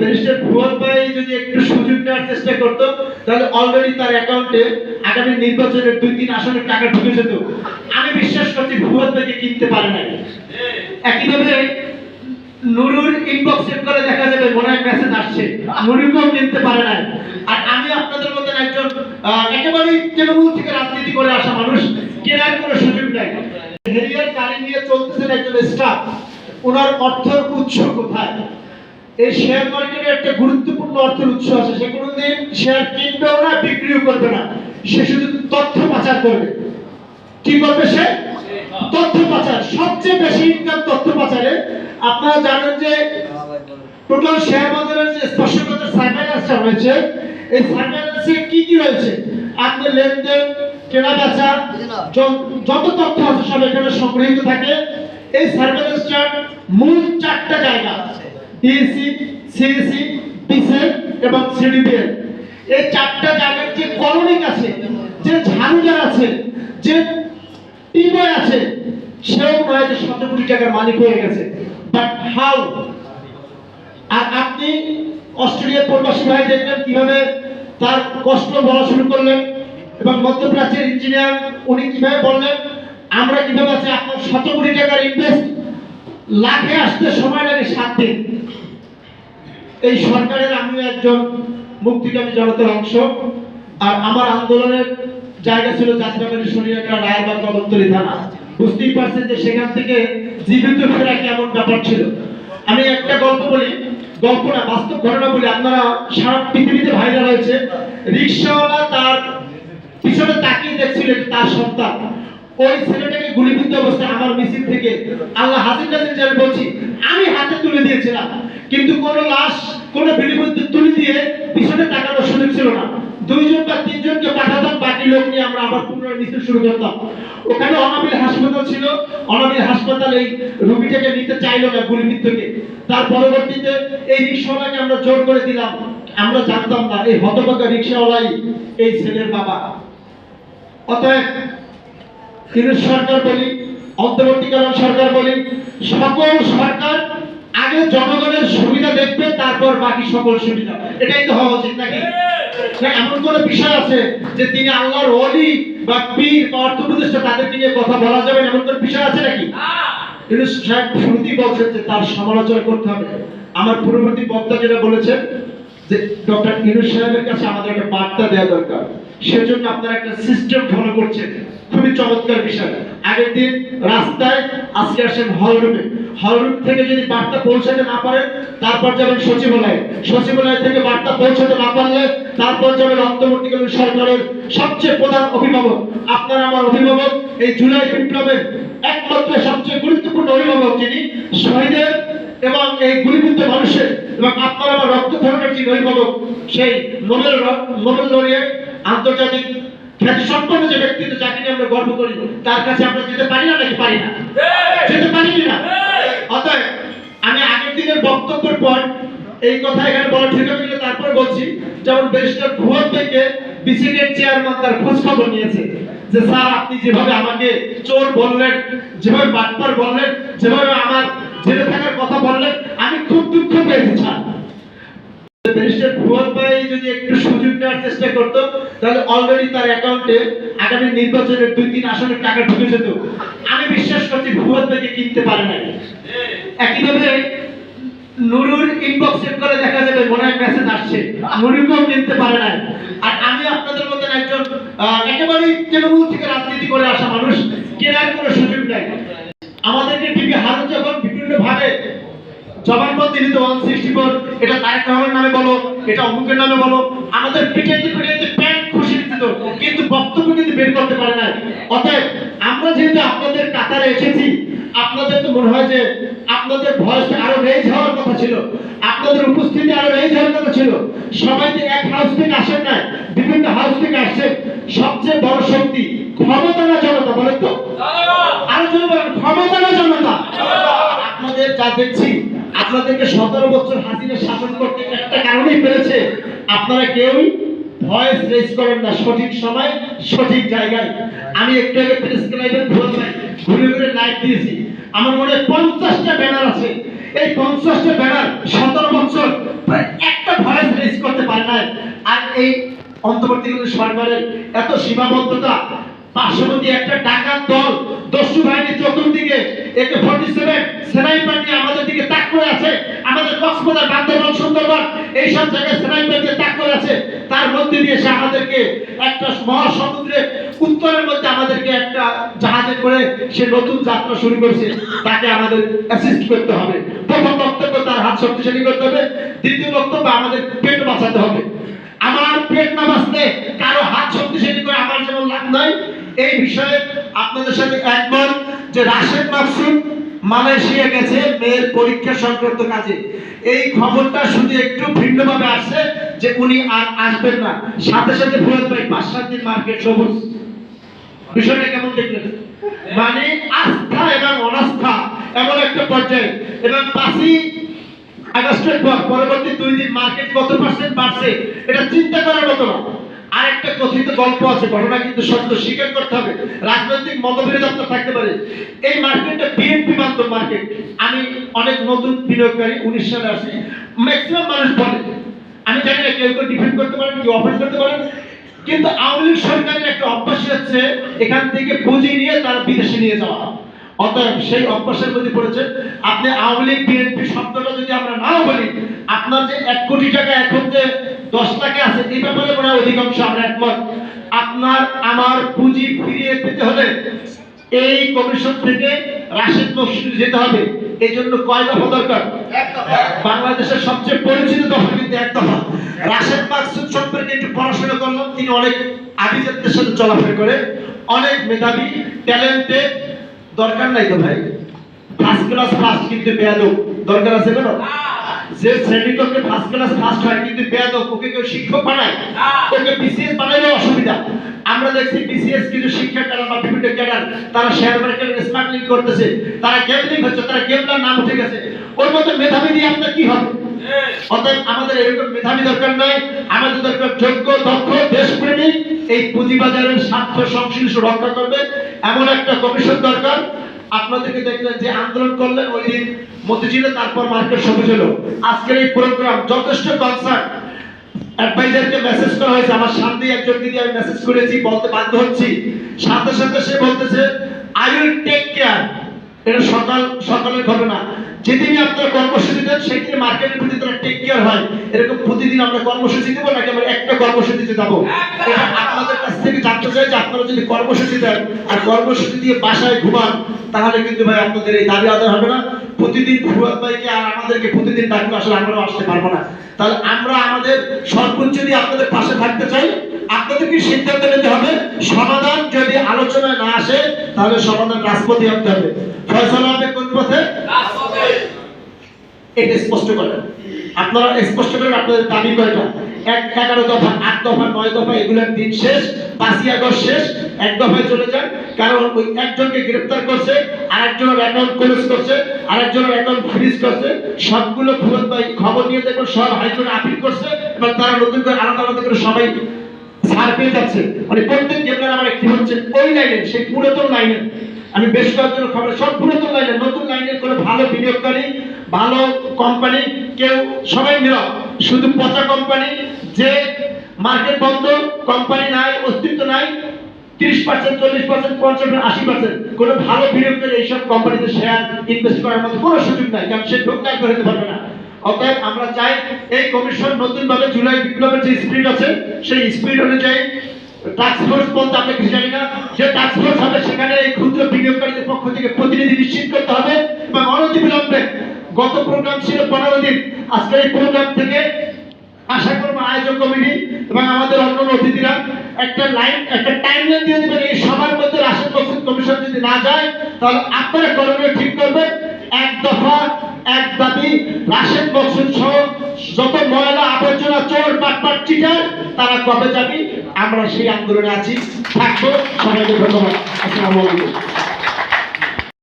Barrister ভাই যদি একটু সুযোগ নেওয়ার চেষ্টা করতো, তাহলে অলরেডি তার অ্যাকাউন্টে আগামী নির্বাচনের দুই, তিন আসনের টাকা ঢুকে যেত। আমি বিশ্বাস করছি ফুয়াদ ভাইকে কিনতে পারে নাই। একইভাবে নুরুর ইনবক্স চেক করে দেখা যাবে, মনে হয় মেসেজ আসছে। নুরুকেও কিনতে পারে নাই। আর আমি আপনাদের মতন একজন একেবারেই তৃণমূল থেকে রাজনীতি করে আসা মানুষ, কেনার কোনো সুযোগ নাই। হেরিয়ার গাড়ি নিয়ে চলতেছেন একজন স্টাফ ওনার অর্থের উৎস কোথায়? এই শেয়ার মার্কেটে একটা গুরুত্বপূর্ণ অর্থের উৎস আছে। সে কোনোদিন শেয়ার কিনবেও না, বিক্রিও করবে না। সে শুধু তথ্য পাচার করবে। কি করবে সে? তথ্য পাচার। সবচেয়ে বেশি ইনকাম তথ্য পাচারে। আপনারা জানেন যে টোটাল শেয়ার বাজারের যে স্পর্শকাতর সার্ভেলেন্সটা রয়েছে। এই সার্ভেলেন্সে কি কি রয়েছে? আপনার লেনদেন, কেনা বেচা, যত তথ্য আছে সব এখানে সংগৃহীত থাকে। এই সার্ভেলেন্সটার মূল চারটা জায়গা ডিএসি সিএসি বিসেল এবং সিডিপিএল এই চারটা জায়গার যে কলোনিক আছে, যে ঝাড়ুদার আছে, যে টিবয় আছে, সেও নয় যে শত কোটি টাকার মালিক হয়ে গেছে। বাট হাউ আর আপনি অস্ট্রেলিয়ার প্রবাসী ভাই দেখবেন কীভাবে তার কষ্ট বলা শুরু করলেন এবং মধ্যপ্রাচ্যের ইঞ্জিনিয়ার উনি কীভাবে বললেন, আমরা কীভাবে আছে, আপনার শত কোটি টাকার ইনভেস্ট লাখে আসতে সময় লাগে সাত দিন। এই সরকারের আমি একজন মুক্তিকামী জনতার অংশ, আর আমার আন্দোলনের জায়গা ছিল যাত্রাবাড়ি শনিয়াকা রায়বাগ কদমতলী থানা। বুঝতেই পারছেন যে সেখান থেকে জীবিত ফেরা কেমন ব্যাপার ছিল। আমি একটা গল্প বলি, গল্প না, বাস্তব ঘটনা বলি। আপনারা সারা পৃথিবীতে ভাইরাল হয়েছে। রিক্সাওয়ালা তার পিছনে তাকিয়ে দেখছিল এটা তার সন্তান। ওই ছেলেটাকে গুলিবিদ্ধ অবস্থায় আমার মিছিল থেকে আল্লাহ হাজির নাজির আমি বলছি, আমি হাতে তুলে দিয়েছিলাম, কিন্তু কোন লাশ, কোন বিলিবদ্ধ তুলে দিয়ে পিছনে তাকানোর সুযোগ ছিল না। দুইজন বা তিনজনকে পাঠাতাম, বাকি লোক নিয়ে আমরা আবার পুনরায় মিছিল শুরু করতাম। ওখানে অনাবিল হাসপাতাল ছিল। অনাবিল হাসপাতাল এই রোগীটাকে নিতে চাইলো না গুলিবিদ্ধকে। তার পরবর্তীতে এই রিক্সাওয়ালাকে আমরা জোর করে দিলাম। আমরা জানতাম না, এই হতভাগা রিক্সাওয়ালাই এই ছেলের বাবা। অতএব কিন্তু সরকার বলি অন্তর্বর্তীকালীন সরকার বলি সকল সরকার আগে জনগণের সুবিধা দেখবে তারপর বাকি সকল সুবিধা। এটাই তো হওয়া উচিত নাকি? এমন কোন বিষয় আছে যে তিনি আল্লাহর অলি বা পীর বা অর্থ উপদেষ্টা তাদেরকে নিয়ে কথা বলা যাবে এমন কোন বিষয় আছে নাকি? কিন্তু সাহেব শুরুতেই বলছেন যে তার সমালোচনা করতে হবে। আমার পূর্ববর্তী বক্তা যেটা বলেছেন যে ডক্টর ইনুস সাহেবের কাছে আমাদের একটা বার্তা দেওয়া দরকার। সেজন্য আপনারা একটা সিস্টেম ফলো করছেন। খুবই চমৎকার বিষয়। আগের দিন রাস্তায় আজকে আসেন হল রুমে হল রুম থেকে যদি বার্তা পৌঁছাতে না পারেন, তারপর যাবেন সচিবালয়ে। সচিবালয় থেকে বার্তা পৌঁছাতে না পারলে, তারপর যাবেন অন্তর্বর্তীকালীন সরকারের সবচেয়ে প্রধান অভিভাবক। আপনার আমার অভিভাবক, এই জুলাই বিপ্লবের একমাত্র সবচেয়ে গুরুত্বপূর্ণ অভিভাবক যিনি, শহীদের এবং এই গুলিবিদ্ধ মানুষের এবং আপনার আমার রক্ত ধরনের যে অভিভাবক, সেই নোবেল নোবেল লরিয়ে আন্তর্জাতিক খ্যাতি সম্পন্ন যে ব্যক্তিত্ব যাকে নিয়ে আমরা গর্ব করি তার কাছে আমরা যেতে পারি না নাকি পারি না? যেতে পারি না? অতএব আমি আগের দিনের বক্তব্যের পর এই কথা এখানে বলা ঠিক কিনা তারপরে বলছি যেমন ব্যারিস্টার ভুয়ো থেকে বিসিডির চেয়ারম্যান তার খোঁজ খবর নিয়েছে যে স্যার আপনি যেভাবে আমাকে চোর বললেন যেভাবে বাটপার বললেন যেভাবে আমার জেলে থাকার কথা বললেন আমি খুব দুঃখ পেয়েছি স্যার। ব্যারিস্টার ফুয়াদ ভাই যদি একটু সুযোগ নেওয়ার চেষ্টা করতো, তাহলে অলরেডি তার অ্যাকাউন্টে আগামী নির্বাচনের দুই, তিন আসনের টাকা ঢুকে যেত। আমি বিশ্বাস করছি ফুয়াদ ভাইকে কিনতে পারে নাই। একইভাবে নুরুর ইনবক্স চেক করে দেখা যাবে, মনে হয় মেসেজ আসছে। নুরুকেও কিনতে পারে নাই। আর আমি আপনাদের মতন একজন একেবারেই তৃণমূল থেকে রাজনীতি করে আসা মানুষ, কেনার কোনো সুযোগ নাই। আমাদেরকে টিভি হারুন যখন, বিভিন্ন জবানবন্দি দিত ওয়ান সিক্সটি ফোর এটা তারেক রহমানের নামে বলো এটা অমুকের নামে বলো। আমাদের পিটাইতে পিটাইতে প্যান্ট খুশি দিত কিন্তু বক্তব্য কিন্তু বের করতে পারে না অতএব আমরা যেহেতু আপনাদের কাতারে এসেছি আপনাদের তো মনে হয় যে আপনাদের ভয়েসটা আরও রেজ হওয়ার কথা ছিল আপনাদের উপস্থিতি আরও রেজ হওয়ার কথা ছিল। সবাই যে এক হাউস থেকে আসেন না বিভিন্ন হাউস থেকে আসছে। সবচেয়ে বড় শক্তি ক্ষমতা না জনতা বলেন তো? আরও বলেন ক্ষমতা না জনতা? আপনাদের যা দেখছি আপনাদেরকে সতেরো বছর হাসিনা শাসন করতে একটা কারণেই পেরেছে আপনারা কেউই ভয়েস রেজ করেন না, সঠিক সময়, সঠিক জায়গায়। আমি একটু আগে ঘুরে ঘুরে লাইভ দিয়েছি। আমার মনে হয় পঞ্চাশটা ব্যানার আছে। এই পঞ্চাশটা ব্যানার সতেরো বছর প্রায় আর এই অন্তর্বর্তীকালীন সরকারের এত সীমাবদ্ধতা, পার্শ্ববর্তী একটা ডাকাত দল, দস্যু বাহিনী চতুর্দিকে একে ফর্টি সেভেন স্নাইপার নিয়ে আমাদের দিকে তাক করে আছে কক্সবাজার বান্দরবান সুন্দরবন এইসব জায়গায় স্নাইপার দিয়ে তাক করে আছে, তার মধ্যে দিয়ে সে আমাদেরকে একটা মহাসমুদ্রের উত্তরের মধ্যে আমাদেরকে একটা জাহাজে করে সে নতুন যাত্রা শুরু করছে। তাকে আমাদের অ্যাসিস্ট করতে হবে। প্রথম বক্তব্য, তার হাত শক্তিশালী করতে হবে। দ্বিতীয় বক্তব্য, আমাদের পেট বাঁচাতে হবে। আমার পেট না বাঁচলে কারও হাত শক্তিশালী করে আমার যেমন লাভ নাই। এই বিষয়ে আপনাদের সাথে একমত যে রাশেদ মাকসুদ মালয়েশিয়া গেছে, মেয়ের পরীক্ষা সংক্রান্ত কাজে। এই খবরটা শুধু একটু ভিন্নভাবে আসছে যে উনি আর আসবেন না। সাথে সাথে ফুরাত ভাই পাঁচ সাত দিন মার্কেট সবুজ। বিষয়টা কেমন দেখলেন? মানে আস্থা এবং অনাস্থা, এমন একটা পর্যায়ে। এবং পাঁচই আগস্টের পর, পরবর্তী দুই দিন মার্কেট কত পার্সেন্ট বাড়ছে, এটা চিন্তা করার মতো না। একটা কথিত গল্প আছে ঘটনা কিন্তু সত্য স্বীকার করতে হবে। রাজনৈতিক মতবিরোধতা থাকতে পারে। এই মার্কেটটা বিএনপি বান্ধব মার্কেট। আমি অনেক নতুন বিনিয়োগকারী, উনিশ সালে আসি ম্যাক্সিমাম মানুষ বলে। আমি জানি না কেউ কেউ ডিফেন্ড করতে পারেন, কেউ অফেন্ড করতে পারেন। কিন্তু আওয়ামী লীগ সরকারের একটা অভ্যাস হচ্ছে, এখান থেকে পুঁজি নিয়ে তারা বিদেশে নিয়ে যাওয়া। অতএব সেই অভ্যাসের মধ্যে পড়েছে। আপনি আওয়ামী লীগ বিএনপি শব্দটা যদি আমরা নাও বলি, আপনার যে এক কোটি টাকা এখন যে দশ আছে এই ব্যাপারে মনে অধিকাংশ আমরা একমত। আপনার আমার পুঁজি ফিরিয়ে পেতে হলে এই কমিশন থেকে রাশেদ মসজিদ যেতে হবে। এই জন্য কয় দফা দরকার? বাংলাদেশের সবচেয়ে পরিচিত দফা কিন্তু এক দফা। রাশেদ মাকসুদ সম্পর্কে একটু পড়াশোনা করলাম। তিনি অনেক আভিজাত্যের সাথে চলাফেরা করে। অনেক মেধাবী ট্যালেন্টেড দরকার নাই তো ভাই। ফার্স্ট ক্লাস ফার্স্ট কিন্তু বেয়াদব। দরকার আছে কেন? যে শ্রেণীকক্ষে ফার্স্ট ক্লাস ফার্স্ট হয় কিন্তু বেয়াদব ওকে কেউ শিক্ষক বানায়? ওকে বিসিএস বানাইলে অসুবিধা। আমরা দেখছি বিসিএস কিছু শিক্ষা ক্যাডার বা বিভিন্ন ক্যাডার তারা শেয়ার মার্কেটে স্মাগলিং করতেছে। তারা গেমলিং হচ্ছে তারা গেমলার নাম উঠে গেছে। ওর মধ্যে মেধাবী দিয়ে আপনার কি হবে? অতএব আমাদের এরকম মেধাবী দরকার নাই। আমাদের দরকার যোগ্য দক্ষ দেশপ্রেমিক। এই পুঁজিবাজারের স্বার্থ সংশ্লিষ্ট রক্ষা করবে। এমন একটা কমিশন দরকার আপনাদেরকে দেখলেন যে আন্দোলন করলেন ওই দিন মতিঝিলে, তারপর মার্কেট সবুজ হলো। আজকের এই প্রোগ্রাম যথেষ্ট কনসার্ট অ্যাডভাইজারকে মেসেজ করা হয়েছে, আমার সামনে একজন দিদি, আমি মেসেজ করেছি, বলতে বাধ্য হচ্ছি। সাথে সাথে সে বলতেছে আই উইল টেক কেয়ার এটা সকাল, সকালের ঘটনা। যেদিনই আপনারা কর্মসূচি দেন সেদিন মার্কেটের প্রতি তারা টেক কেয়ার হয়। এরকম প্রতিদিন আমরা কর্মসূচি দেবো নাকি আমরা একটা কর্মসূচিতে যাব? আপনাদের কাছ থেকে জানতে চাই যে আপনারা যদি কর্মসূচি দেন আর কর্মসূচি দিয়ে বাসায় ঘুমান তাহলে কিন্তু ভাই আপনাদের এই দাবি আদায় হবে না। প্রতিদিন ফুয়াদ ভাইকে আর আমাদেরকে প্রতিদিন ডাকলে আসলে আমরাও আসতে পারব না। তাহলে আমরা আমাদের সর্বোচ্চ দিয়ে আপনাদের পাশে থাকতে চাই। আপনাদেরকে সিদ্ধান্ত নিতে হবে সমাধান যদি আলোচনায় না আসে তাহলে সমাধান রাজপথে আনতে হবে। ফয়সলা হবে কোন পথে? এটা স্পষ্ট করেন। আপনারা স্পষ্ট করেন আপনাদের দাবি কয়টা? এক, এগারো দফা, আট দফা, নয় দফা, এগুলোর দিন শেষ, পাঁচই আগস্ট শেষ, এক দফায় চলে যান। কারণ ওই একজনকে গ্রেফতার করছে আর একজনের অ্যাকাউন্ট ক্লোজ করছে আর একজনের অ্যাকাউন্ট ফ্রিজ করছে। সবগুলো ফুরত খবর নিয়ে দেখুন, সব হাইকোর্টে আপিল করছে এবং তারা নতুন করে আলাদা আলাদা করে সবাই ছাড় পেয়ে যাচ্ছে। মানে প্রত্যেক জেলার আমার একটি হচ্ছে, ওই লাইনের সেই পুরাতন লাইনের আমি বেশ কয়েকজন খবর সব পুরাতন লাইনের, নতুন লাইনের কোনো ভালো বিনিয়োগকারী, ভালো কোম্পানি কেউ সবাই নীরব। শুধু পচা কোম্পানি যে মার্কেট বন্ধ কোম্পানি নাই, অস্তিত্ব নাই, তিরিশ পার্সেন্ট চল্লিশ পার্সেন্ট পঞ্চাশ আশি পার্সেন্ট কোনো ভালো বিনিয়োগকারী এইসব কোম্পানিতে শেয়ার ইনভেস্ট করার মতো কোনো সুযোগ নাই, কারণ সে ঢোকায় করে দিতে পারবে না। অতএব আমরা চাই এই কমিশন নতুন ভাবে জুলাই বিপ্লবের যে স্পিড আছে, সেই স্পিড অনুযায়ী টাস্ক ফোর্স বলতে আমরা কিছু জানি না। যে টাস্কফোর্স হবে, সেখানে এই ক্ষুদ্র বিনিয়োগকারীদের পক্ষ থেকে প্রতিনিধি নিশ্চিত করতে হবে এবং অনতিবিলম্বে গত প্রোগ্রাম ছিল পনেরো দিন। আজকে এই প্রোগ্রাম থেকে আশা করব আয়োজক কমিটি এবং আমাদের অন্য অতিথিরা একটা লাইন একটা টাইম লাইন দিয়ে দেবেন। এই সবার মধ্যে রাশেদ মকসুদ কমিশন যদি না যায়, তাহলে আপনারা করণীয় ঠিক করবেন। এক দফা, এক দাবি রাশেদ মকসুদ সহ যত ময়লা, আবর্জনা, চোর, বাটপাট চিটার তারা কবে যাবি? আমরা সেই আন্দোলনে আছি। থাকব। সবাইকে ধন্যবাদ। আসসালামু আলাইকুম।